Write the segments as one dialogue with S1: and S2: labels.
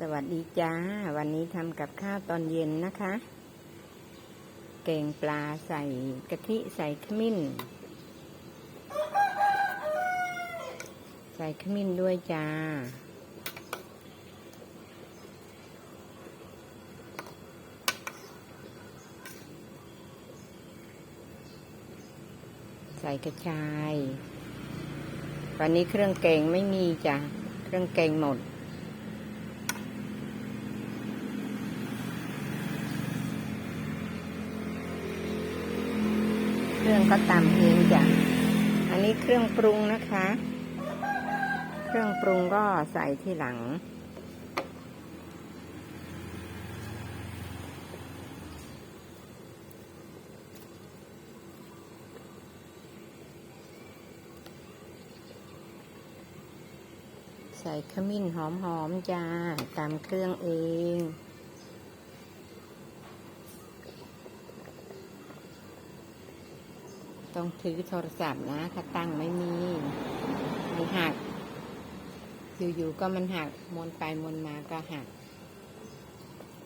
S1: สวัสดีจ้า วันนี้ทำกับข้าวตอนเย็นนะคะแกงปลาใส่กะทิใส่ขมิ้น ใส่ขมิ้นด้วยจ้า ใส่กระชาย วันนี้เครื่องแกงไม่มีจ้ะ เครื่องแกงหมด เครื่องก็ตำเองจ้ะอันนี้เครื่องปรุงนะคะ เครื่องปรุงก็ใส่ที่หลัง ใส่ขมิ้นหอมๆจ้าตามเครื่องเอง ต้องถือโทรศัพท์นะถ้าตั้งไม่มี มันหัก อยู่ๆก็มันหักมวนไปมวนมาก็หัก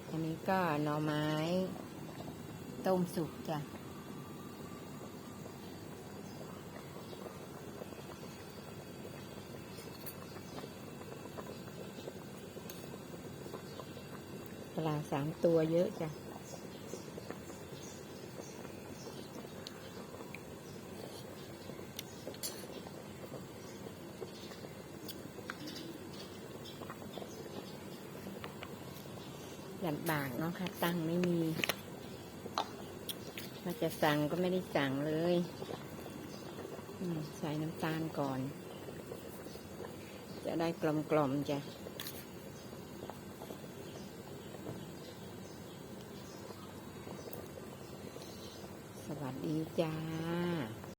S1: อันนี้ก็หน่อไม้ ต้มสุกจ้ะปลาสามตัวเยอะจ้ะ ลำบากเนาะค่ะ ตังไม่มีถ้าจะสั่งก็ไม่ได้สั่งเลยใส่น้ำตาลก่อน จะได้กลมๆจ้ะสวัสดีจ้า